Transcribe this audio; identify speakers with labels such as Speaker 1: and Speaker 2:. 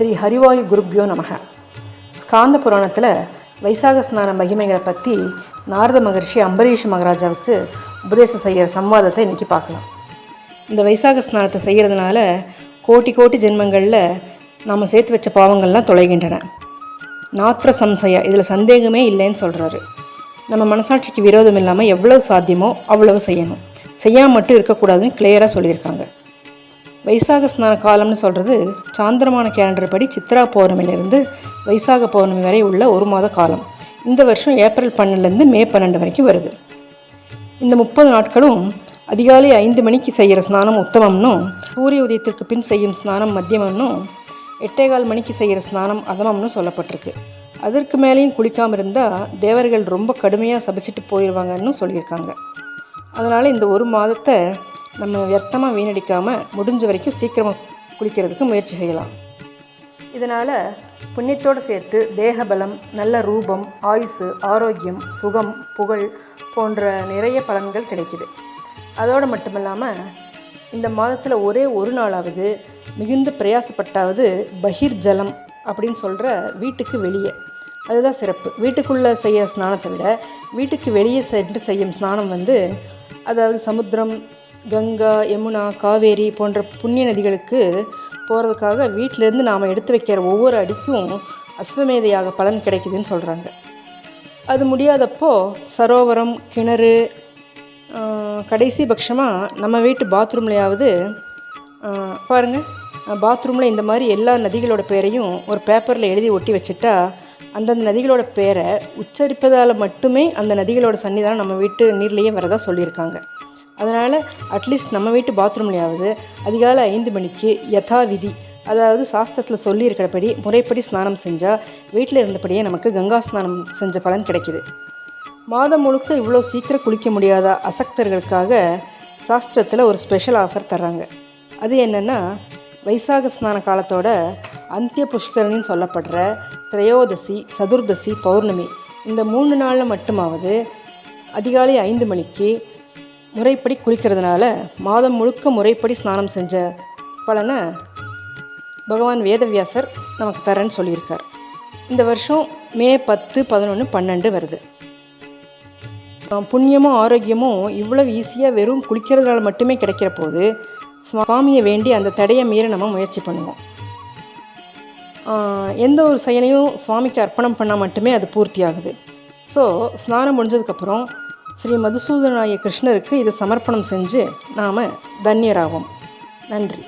Speaker 1: ஸ்ரீ ஹரிவாயு குருப்யோ நமக. ஸ்காந்த புராணத்தில் வைசாக ஸ்நான மகிமைகளை பற்றி நாரத மகர்ஷி அம்பரீஷ் மகாராஜாவுக்கு உபதேசம் செய்கிற சம்வாதத்தை இன்றைக்கி பார்க்கலாம். இந்த வைசாக ஸ்நானத்தை செய்கிறதுனால கோட்டி கோட்டி ஜென்மங்களில் நாம் சேர்த்து வச்ச பாவங்கள்லாம் தொலைகின்றன. நாத்திர சம்சய இதில் சந்தேகமே இல்லைன்னு சொல்கிறாரு நம்ம மனசாட்சிக்கு விரோதம் இல்லாமல் எவ்வளவு சாத்தியமோ அவ்வளவு செய்யணும். செய்யாமல் மட்டும் இருக்கக்கூடாதுன்னு கிளியராக சொல்லியிருக்காங்க. வைசாக ஸ்நான காலம்னு சொல்கிறது சாந்திரமான கேலண்டர் படி சித்ரா பௌர்ணமியிலிருந்து வைசாக பௌர்ணமி வரை உள்ள ஒரு மாத காலம். இந்த வருஷம் ஏப்ரல் பன்னெண்டுலேருந்து மே பன்னெண்டு வரைக்கும் வருது. இந்த முப்பது நாட்களும் அதிகாலை ஐந்து மணிக்கு செய்கிற ஸ்நானம் உத்தமம்னும் சூரிய உதயத்திற்கு பின் செய்யும் ஸ்நானம் மத்தியமம்னும் எட்டேகால் மணிக்கு செய்கிற ஸ்நானம் அதமம்னு சொல்லப்பட்டிருக்கு. அதற்கு மேலேயும் குளிக்காமல் இருந்தால் தேவர்கள் ரொம்ப கடுமையாக சபிச்சிட்டு போயிடுவாங்கன்னு சொல்லியிருக்காங்க. அதனால் இந்த ஒரு மாதத்தை நம்ம வியர்த்தமாக வீணடிக்காமல் முடிஞ்ச வரைக்கும் சீக்கிரமாக குளிக்கிறதுக்கு முயற்சி செய்யலாம். இதனால் புண்ணியத்தோடு சேர்த்து தேகபலம் நல்ல ரூபம் ஆயுசு ஆரோக்கியம் சுகம் புகழ் போன்ற நிறைய பலன்கள் கிடைக்குது. அதோடு மட்டும் இல்லாமல் இந்த மாதத்தில் ஒரே ஒரு நாளாவது மிகுந்த பிரயாசப்பட்டாவது பகிர் ஜலம் அப்படின்னு சொல்கிற வீட்டுக்கு வெளியே. அதுதான் சிறப்பு. வீட்டுக்குள்ளே செய்ய ஸ்நானத்தை விட வீட்டுக்கு வெளியே சென்று செய்யும் ஸ்நானம் வந்து அதாவது சமுத்திரம் கங்கா யமுனா காவேரி போன்ற புண்ணிய நதிகளுக்கு போகிறதுக்காக வீட்டிலேருந்து நாம் எடுத்து வைக்கிற ஒவ்வொரு அடிக்கும் அஸ்வமேதையாக பலன் கிடைக்குதுன்னு சொல்கிறாங்க அது முடியாதப்போ சரோவரம் கிணறு கடைசி பட்சமாக நம்ம வீட்டு பாத்ரூம்லையாவது பாருங்கள் பாத்ரூமில் இந்த மாதிரி எல்லா நதிகளோட பேரையும் ஒரு பேப்பரில் எழுதி ஒட்டி வச்சுட்டா அந்தந்த நதிகளோட பேரை உச்சரிப்பதால் மட்டுமே அந்த நதிகளோட சன்னிதானம் நம்ம வீட்டு நீர்லேயே வரதா சொல்லியிருக்காங்க. அதனால் அட்லீஸ்ட் நம்ம வீட்டு பாத்ரூம்லையாவது அதிகாலை ஐந்து மணிக்கு யதாவிதி அதாவது சாஸ்திரத்தில் சொல்லியிருக்கிறபடி முறைப்படி ஸ்நானம் செஞ்சால் வீட்டில் இருந்தபடியே நமக்கு கங்கா ஸ்நானம் செஞ்ச பலன் கிடைக்கிது. மாதம் முழுக்க இவ்வளோ சீக்கிரம் குளிக்க முடியாத அசக்தர்களுக்காக சாஸ்திரத்தில் ஒரு ஸ்பெஷல் ஆஃபர் தர்றாங்க. அது என்னென்னா வைசாக ஸ்நான காலத்தோட அந்திய புஷ்கரணின்னு சொல்லப்படுற திரையோதசி சதுர்தசி பௌர்ணமி இந்த மூணு நாளில் மட்டுமாவது அதிகாலை ஐந்து மணிக்கு முறைப்படி குளிக்கிறதுனால மாதம் முழுக்க முறைப்படி ஸ்நானம் செஞ்ச பலனை பகவான் வேதவியாசர் நமக்கு தரேன்னு சொல்லியிருக்கார். இந்த வருஷம் மே பத்து பதினொன்று பன்னெண்டு வருது. புண்ணியமும் ஆரோக்கியமும் இவ்வளவு ஈஸியாக வெறும் குளிக்கிறதுனால மட்டுமே கிடைக்கிற போது சுவாமியை வேண்டி அந்த தடையை மீற நம்ம முயற்சி பண்ணுவோம். எந்த ஒரு செயலையும் சுவாமிக்கு அர்ப்பணம் பண்ணால் மட்டுமே அது பூர்த்தி ஆகுது ஸோ ஸ்நானம் முடிஞ்சதுக்கப்புறம் ஸ்ரீ மதுசூதனாய கிருஷ்ணருக்கு இதை சமர்ப்பணம் செஞ்சு நாம் தன்யராவோம். நன்றி.